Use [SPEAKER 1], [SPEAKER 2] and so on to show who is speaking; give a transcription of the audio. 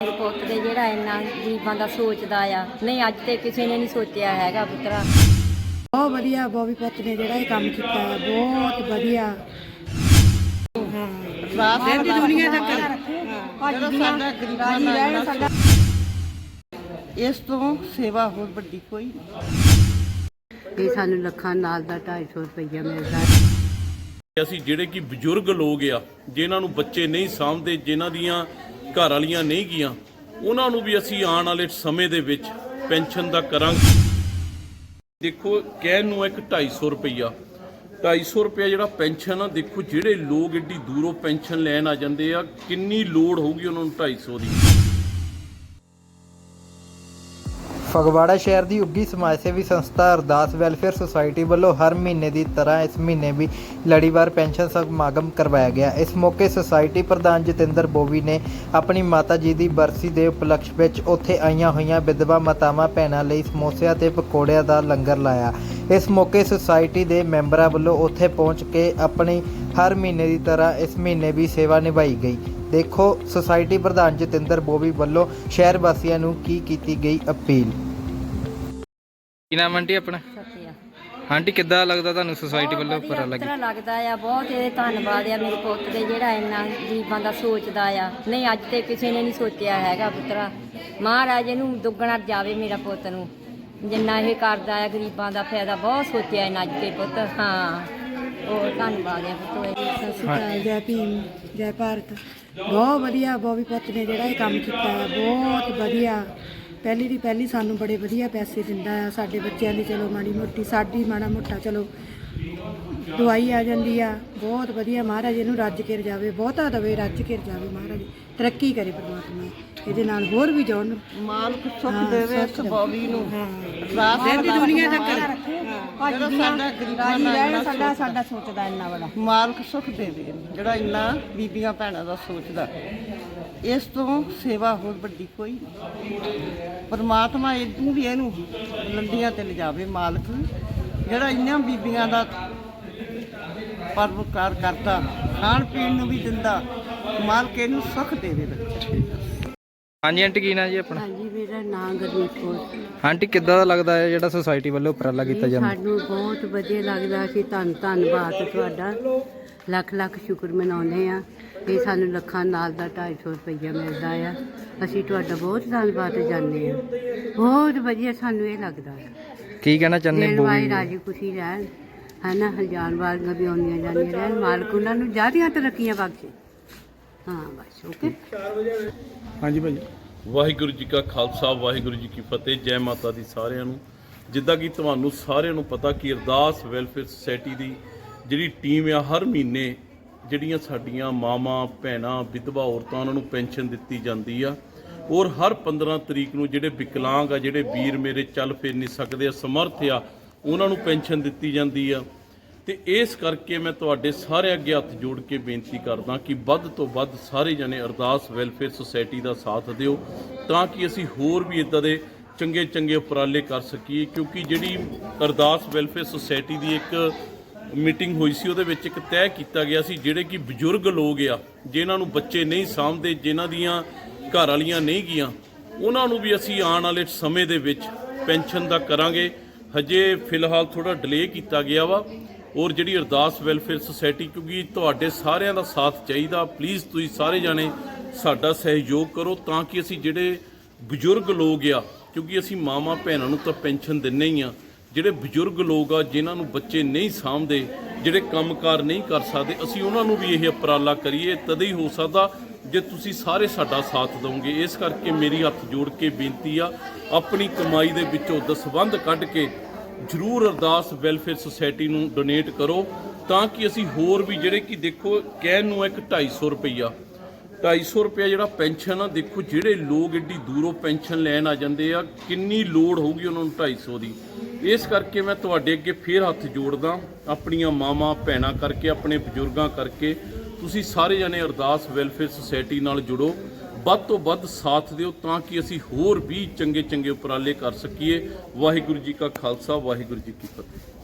[SPEAKER 1] ਪੁੱਤ ਦੇ ਜਿਹੜਾ ਇੰਨਾ ਗਰੀਬਾਂ ਦਾ ਸੋਚਦਾ ਆ। ਨਹੀਂ ਅੱਜ ਤੇ ਕਿਸੇ ਨੇ ਨਹੀਂ ਸੋਚਿਆ ਹੈਗਾ ਪੁੱਤਰਾ।
[SPEAKER 2] ਬਹੁਤ ਵਧੀਆ ਬੋਬੀ ਪੁੱਤ ਨੇ ਜਿਹੜਾ ਇਹ ਕੰਮ ਕੀਤਾ ਹੈ ਬਹੁਤ ਵਧੀਆ। ਦੀ ਦੁਨੀਆ
[SPEAKER 3] ਸਾਡਾ ਗਰੀਬਾਂ
[SPEAKER 2] ਸਾਡਾ।
[SPEAKER 3] ਇਸ ਤੋਂ ਸੇਵਾ ਹੋਰ ਵੱਡੀ ਕੋਈ ਨਹੀਂ।
[SPEAKER 4] ਇਹ ਸਾਨੂੰ ਲੱਖਾਂ ਨਾਲ ਦਾ 250 ਰੁਪਈਆ ਮਿਲਦਾ
[SPEAKER 5] ਅਸੀਂ ਜਿਹੜੇ ਕਿ ਬਜ਼ੁਰਗ ਲੋਕ ਆ ਜਿਨ੍ਹਾਂ ਨੂੰ ਬੱਚੇ ਨਹੀਂ ਸਾਂਭਦੇ ਜਿਨ੍ਹਾਂ ਦੀਆਂ ਘਰ ਵਾਲੀਆਂ ਨਹੀਂ ਗੀਆਂ ਉਹਨਾਂ ਨੂੰ ਵੀ ਅਸੀਂ ਆਉਣ ਵਾਲੇ ਸਮੇਂ ਦੇ ਵਿੱਚ ਪੈਨਸ਼ਨ ਦਾ ਕਰਾਂਗੇ। ਦੇਖੋ, ਕਹਿਣ ਨੂੰ ਇੱਕ 250 ਰੁਪਈਆ। 250 ਰੁਪਈਆ ਜਿਹੜਾ ਪੈਨਸ਼ਨ ਆ, ਦੇਖੋ ਜਿਹੜੇ ਲੋਕ ਏਡੀ ਦੂਰੋਂ ਪੈਨਸ਼ਨ ਲੈਣ ਆ ਜਾਂਦੇ ਆ, ਕਿੰਨੀ ਲੋੜ ਹੋਊਗੀ ਉਹਨਾਂ ਨੂੰ 250 ਦੀ?
[SPEAKER 6] ਫਗਵਾੜਾ ਸ਼ਹਿਰ ਦੀ ਉੱਗੀ ਸਮਾਜ ਸੇਵੀ ਸੰਸਥਾ ਅਰਦਾਸ ਵੈਲਫੇਅਰ ਸੁਸਾਇਟੀ ਵੱਲੋਂ ਹਰ ਮਹੀਨੇ ਦੀ ਤਰ੍ਹਾਂ ਇਸ ਮਹੀਨੇ ਵੀ ਲੜੀਵਾਰ ਪੈਨਸ਼ਨ ਸਮਾਗਮ ਕਰਵਾਇਆ ਗਿਆ। ਇਸ ਮੌਕੇ ਸੁਸਾਇਟੀ ਪ੍ਰਧਾਨ ਜਤਿੰਦਰ ਬੋਵੀ ਨੇ ਆਪਣੀ ਮਾਤਾ ਜੀ ਦੀ ਬਰਸੀ ਦੇ ਉਪਲਕਸ਼ ਵਿੱਚ ਉੱਥੇ ਆਈਆਂ ਹੋਈਆਂ ਵਿਧਵਾ ਮਾਤਾਵਾਂ, ਭੈਣਾਂ ਲਈ ਸਮੋਸਿਆਂ ਤੇ ਪਕੌੜਿਆਂ ਦਾ ਲੰਗਰ ਲਾਇਆ। ਇਸ ਮੌਕੇ ਸੁਸਾਇਟੀ ਦੇ ਮੈਂਬਰਾਂ ਵੱਲੋਂ ਉੱਥੇ ਪਹੁੰਚ ਕੇ ਆਪਣੀ ਹਰ ਮਹੀਨੇ ਦੀ ਤਰ੍ਹਾਂ ਇਸ ਮਹੀਨੇ ਵੀ ਸੇਵਾ ਨਿਭਾਈ ਗਈ। ਦੇਖੋ, ਸੁਸਾਇਟੀ ਪ੍ਰਧਾਨ ਜਤਿੰਦਰ ਬੋਵੀ ਵੱਲੋਂ ਸ਼ਹਿਰ ਵਾਸੀਆਂ ਨੂੰ ਕੀ ਕੀਤੀ ਗਈ ਅਪੀਲ?
[SPEAKER 7] ਕੀ ਨਾਮ ਆਂਟੀ ਆਪਣਾ?
[SPEAKER 1] ਸੱਤਿਆ।
[SPEAKER 7] ਆਂਟੀ ਕਿੱਦਾਂ ਲੱਗਦਾ ਤੁਹਾਨੂੰ ਸੁਸਾਇਟੀ ਵੱਲੋਂ ਉੱਪਰ ਲੱਗੀ
[SPEAKER 1] ਪੁੱਤਰਾ ਲੱਗਦਾ ਆ ਬਹੁਤ ਇਹ ਧੰਨਵਾਦ ਆ ਮੇਰੇ ਪੁੱਤ ਦੇ ਜਿਹੜਾ ਇੰਨਾ ਗਰੀਬਾਂ ਦਾ ਸੋਚਦਾ ਆ। ਨਹੀਂ ਅੱਜ ਤੇ ਕਿਸੇ ਨੇ ਨਹੀਂ ਸੋਚਿਆ ਹੈਗਾ ਪੁੱਤਰਾ। ਮਹਾਰਾਜ ਇਹਨੂੰ ਦੁੱਗਣਾ ਜਾਵੇ ਮੇਰਾ ਪੁੱਤ ਨੂੰ। ਜਿੰਨਾ ਇਹ ਕਰਦਾ ਆ ਗਰੀਬਾਂ ਦਾ ਫਾਇਦਾ ਬਹੁਤ ਸੋਚਿਆ ਇਹਨਾਂ ਅੱਜ ਤੇ ਪੁੱਤ। ਹਾਂ ਉਹ ਧੰਨਵਾਦ ਆ ਪੁੱਤ
[SPEAKER 2] ਸਤਿ ਸ਼੍ਰੀ ਅਕਾਲ। ਜੈ ਭੀਮ ਜੈ ਭਾਰਤ। ਬਹੁਤ ਵਧੀਆ ਬੋਬੀ ਪੁੱਤ ਨੇ ਜਿਹੜਾ ਇਹ ਕੰਮ ਕੀਤਾ ਹੈ ਬਹੁਤ ਵਧੀਆ। ਪਹਿਲੀ ਦੀ ਪਹਿਲੀ ਸਾਨੂੰ ਬੜੇ ਵਧੀਆ ਪੈਸੇ ਦਿੰਦਾ ਆ ਸਾਡੇ ਬੱਚਿਆਂ ਦੀ ਚਲੋ ਮਾੜੀ ਮੋਟੀ ਸਾਡੀ ਮਾੜਾ ਮੋਟਾ ਚਲੋ ਦਵਾਈ ਆ ਜਾਂਦੀ ਆ ਬਹੁਤ ਵਧੀਆ ਮਹਾਰਾਜ ਇਹਨੂੰ ਰੱਜ ਕੇ ਰਜਾਵੇ ਬਹੁਤਾ ਦਵੇ ਰੱਜ ਕੇ ਰਜਾਵੇ ਮਹਾਰਾਜ ਤਰੱਕੀ ਕਰੇ ਪਰਮਾਤਮਾ ਇਹਦੇ ਨਾਲ ਹੋਰ ਵੀ ਜੋੜਨ
[SPEAKER 3] ਮਾਲਕ ਸੁੱਖ ਦੇਵੇ ਇਸ। ਬੋਵੀ ਨੂੰ। ਰਾਤ
[SPEAKER 2] ਰਹਿੰਦੀ ਦੁਨੀਆ ਤੱਕ
[SPEAKER 3] ਜਿਹੜਾ ਸਾਡਾ ਗਰੀਬਾਂ ਦਾ
[SPEAKER 2] ਸਾਡਾ ਸਾਡਾ ਸੋਚਦਾ ਇੰਨਾ ਬੜਾ
[SPEAKER 3] ਮਾਲਕ ਸੁੱਖ ਦੇਵੇ ਜਿਹੜਾ ਇੰਨਾ ਬੀਬੀਆਂ ਭੈਣਾਂ ਦਾ ਸੋਚਦਾ। ਇਸ ਤੋਂ ਸੇਵਾ ਹੋਰ ਵੱਡੀ ਕੋਈ ਨਹੀਂ। ਪਰਮਾਤਮਾ ਇਦੋਂ ਵੀ ਇਹਨੂੰ ਲੰਡੀਆਂ ਤੇ ਲਿਜਾਵੇ ਮਾਲਕ, ਜਿਹੜਾ ਇੰਨੀਆਂ ਬੀਬੀਆਂ ਦਾ ਪਰਵਕਾਰ ਕਰਦਾ ਖਾਣ ਪੀਣ ਨੂੰ ਵੀ ਦਿੰਦਾ, ਮਾਲਕ ਇਹਨੂੰ ਸੁੱਖ ਦੇਵੇ ਬੱਚੇ।
[SPEAKER 7] ਹਾਂਜੀ ਆਂਟੀ ਕੀ ਨਾਮ ਜੀ ਆਪਣਾ?
[SPEAKER 4] ਹਾਂਜੀ ਮੇਰਾ ਨਾਮ ਗੁਰਮੀਤ ਕੌਰ।
[SPEAKER 7] ਆਂਟੀ ਕਿੱਦਾਂ ਦਾ ਲੱਗਦਾ ਹੈ ਜਿਹੜਾ ਸੁਸਾਇਟੀ ਵੱਲੋਂ ਉਪਰਾਲਾ ਕੀਤਾ ਜਾਂਦਾ?
[SPEAKER 4] ਸਾਨੂੰ ਬਹੁਤ ਵਧੀਆ ਲੱਗਦਾ ਕਿ ਧੰਨ ਧੰਨਵਾਦ ਤੁਹਾਡਾ। ਲੱਖ ਲੱਖ ਸ਼ੁਕਰ ਮਨਾਉਂਦੇ ਆ ਇਹ ਸਾਨੂੰ ਲੱਖਾਂ ਨਾਲ ਦਾ 250 ਰੁਪਈਆ ਮਿਲਦਾ ਆ। ਅਸੀਂ ਤੁਹਾਡਾ ਬਹੁਤ ਧੰਨਵਾਦ ਜਾਂਦੇ ਆ ਬਹੁਤ ਵਧੀਆ ਸਾਨੂੰ ਇਹ ਲੱਗਦਾ।
[SPEAKER 7] ਕੀ ਕਹਿਣਾ ਚਾਹੁੰਦੇ
[SPEAKER 4] ਵਾਲੇ
[SPEAKER 7] ਬੋਵੀ
[SPEAKER 4] ਰਾਜੀ ਖੁਸ਼ੀ ਰਹਿਣ। ਹਨਾ ਹਜ਼ਾਰ ਵਾਲੀਆਂ ਵੀ ਆਉਂਦੀਆਂ ਜਾਂਦੀਆਂ ਰਹਿਣ। ਮਾਲਕ ਉਹਨਾਂ ਨੂੰ ਜ਼ਿਆਦੀਆਂ ਤਰੱਕੀਆਂ ਬਖਸ਼ੇ। ਹਾਂ ਬਸ ਓਕੇ।
[SPEAKER 5] ਵਾਹਿਗੁਰੂ ਜੀ ਕਾ ਖਾਲਸਾ ਵਾਹਿਗੁਰੂ ਜੀ ਕੀ ਫਤਿਹ। ਜੈ ਮਾਤਾ ਦੀ ਸਾਰਿਆਂ ਨੂੰ। ਜਿੱਦਾਂ ਕਿ ਤੁਹਾਨੂੰ ਸਾਰਿਆਂ ਨੂੰ ਪਤਾ ਕਿ ਅਰਦਾਸ ਵੈਲਫੇਅਰ ਸੁਸਾਇਟੀ ਦੀ ਜਿਹੜੀ ਟੀਮ ਆ ਹਰ ਮਹੀਨੇ ਜਿਹੜੀਆਂ ਸਾਡੀਆਂ ਮਾਵਾਂ ਭੈਣਾਂ ਵਿਧਵਾ ਔਰਤਾਂ ਉਹਨਾਂ ਨੂੰ ਪੈਨਸ਼ਨ ਦਿੱਤੀ ਜਾਂਦੀ ਆ। ਔਰ ਹਰ 15 ਤਰੀਕ ਨੂੰ ਜਿਹੜੇ ਵਿਕਲਾਂਗ ਆ ਜਿਹੜੇ ਵੀਰ ਮੇਰੇ ਚੱਲ ਫਿਰ ਨਹੀਂ ਸਕਦੇ ਆ ਸਮਰਥ ਆ ਉਹਨਾਂ ਨੂੰ ਪੈਨਸ਼ਨ ਦਿੱਤੀ ਜਾਂਦੀ ਆ। ਤੇ ਇਸ ਕਰਕੇ ਮੈਂ ਤੁਹਾਡੇ ਸਾਰੇ ਅੱਗੇ ਹੱਥ ਜੋੜ ਕੇ ਬੇਨਤੀ ਕਰਦਾ ਕਿ ਵੱਧ ਤੋਂ ਵੱਧ ਸਾਰੇ ਜਣੇ ਅਰਦਾਸ ਵੈਲਫੇਅਰ ਸੁਸਾਇਟੀ ਦਾ ਸਾਥ ਦਿਓ ਤਾਂ ਕਿ ਅਸੀਂ ਹੋਰ ਵੀ ਇਦਾਂ ਦੇ ਚੰਗੇ ਚੰਗੇ ਉਪਰਾਲੇ ਕਰ ਸਕੀਏ, ਕਿਉਂਕਿ ਜਿਹੜੀ ਅਰਦਾਸ ਵੈਲਫੇਅਰ ਸੁਸਾਇਟੀ ਦੀ ਇੱਕ ਮੀਟਿੰਗ ਹੋਈ ਸੀ, ਉਹਦੇ ਵਿੱਚ ਇੱਕ ਤੈਅ ਕੀਤਾ ਗਿਆ ਸੀ ਜਿਹੜੇ ਕਿ ਬਜ਼ੁਰਗ ਲੋਕ ਆ, ਜਿਨ੍ਹਾਂ ਨੂੰ ਬੱਚੇ ਨਹੀਂ ਸਾਂਭਦੇ, ਜਿਨ੍ਹਾਂ ਦੀਆਂ ਘਰ ਵਾਲੀਆਂ ਨਹੀਂ ਗੀਆਂ ਉਹਨਾਂ ਨੂੰ ਵੀ ਅਸੀਂ ਆਉਣ ਵਾਲੇ ਸਮੇਂ ਦੇ ਵਿੱਚ ਪੈਨਸ਼ਨ ਦਾ ਕਰਾਂਗੇ। ਹਜੇ ਫਿਲਹਾਲ ਥੋੜਾ ਡਿਲੇ ਕੀਤਾ ਗਿਆ ਵਾ। ਔਰ ਜਿਹੜੀ ਅਰਦਾਸ ਵੈਲਫੇਅਰ ਸੁਸਾਇਟੀ, ਕਿਉਂਕਿ ਤੁਹਾਡੇ ਸਾਰਿਆਂ ਦਾ ਸਾਥ ਚਾਹੀਦਾ ਪਲੀਜ਼ ਤੁਸੀਂ ਸਾਰੇ ਜਾਣੇ ਸਾਡਾ ਸਹਿਯੋਗ ਕਰੋ ਤਾਂ ਕਿ ਅਸੀਂ ਜਿਹੜੇ ਬਜ਼ੁਰਗ ਲੋਕ ਆ, ਕਿਉਂਕਿ ਅਸੀਂ ਮਾਵਾਂ ਭੈਣਾਂ ਨੂੰ ਤਾਂ ਪੈਨਸ਼ਨ ਦਿੰਨੇ ਹੀ ਆ, ਜਿਹੜੇ ਬਜ਼ੁਰਗ ਲੋਕ ਆ, ਜਿਨ੍ਹਾਂ ਨੂੰ ਬੱਚੇ ਨਹੀਂ ਸਾਂਭਦੇ, ਜਿਹੜੇ ਕੰਮਕਾਰ ਨਹੀਂ ਕਰ ਸਕਦੇ, ਅਸੀਂ ਉਹਨਾਂ ਨੂੰ ਵੀ ਇਹ ਉਪਰਾਲਾ ਕਰੀਏ, ਤਦ ਹੀ ਹੋ ਸਕਦਾ ਜੇ ਤੁਸੀਂ ਸਾਰੇ ਸਾਡਾ ਸਾਥ ਦਿਓਗੇ ਇਸ ਕਰਕੇ ਮੇਰੀ ਹੱਥ ਜੋੜ ਕੇ ਬੇਨਤੀ ਆ, ਆਪਣੀ ਕਮਾਈ ਦੇ ਵਿੱਚੋਂ ਦਸਵੰਧ ਕੱਢ ਕੇ ਜਰੂਰ ਅਰਦਾਸ ਵੈਲਫੇਅਰ ਸੁਸਾਇਟੀ ਨੂੰ ਡੋਨੇਟ ਕਰੋ ਤਾਂ ਕਿ ਅਸੀਂ ਹੋਰ ਵੀ ਜਿਹੜੇ ਕਿ ਦੇਖੋ, ਕਹਿਣ ਨੂੰ ਇੱਕ 250 ਰੁਪਈਆ। 250 ਰੁਪਇਆ ਜਿਹੜਾ ਪੈਨਸ਼ਨ ਆ, ਦੇਖੋ ਜਿਹੜੇ ਲੋਕ ਏਡੀ ਦੂਰੋਂ ਪੈਨਸ਼ਨ ਲੈਣ ਆ ਜਾਂਦੇ ਆ, ਕਿੰਨੀ ਲੋੜ ਹੋਊਗੀ ਉਹਨਾਂ ਨੂੰ 250 ਦੀ। ਇਸ ਕਰਕੇ ਮੈਂ ਤੁਹਾਡੇ ਅੱਗੇ ਫੇਰ ਹੱਥ ਜੋੜਦਾ, ਆਪਣੀਆਂ ਮਾਵਾਂ, ਭੈਣਾਂ ਕਰਕੇ, ਆਪਣੇ ਬਜ਼ੁਰਗਾਂ ਕਰਕੇ ਤੁਸੀਂ ਸਾਰੇ ਜਣੇ ਅਰਦਾਸ ਵੈਲਫੇਅਰ ਸੁਸਾਇਟੀ ਨਾਲ ਜੁੜੋ। ਵੱਧ ਤੋਂ ਵੱਧ ਸਾਥ ਦਿਓ ਤਾਂ ਕਿ ਅਸੀਂ ਹੋਰ ਵੀ ਚੰਗੇ ਚੰਗੇ ਉਪਰਾਲੇ ਕਰ ਸਕੀਏ। ਵਾਹਿਗੁਰੂ ਜੀ ਕਾ ਖਾਲਸਾ, ਵਾਹਿਗੁਰੂ ਜੀ ਕੀ ਫਤਿਹ।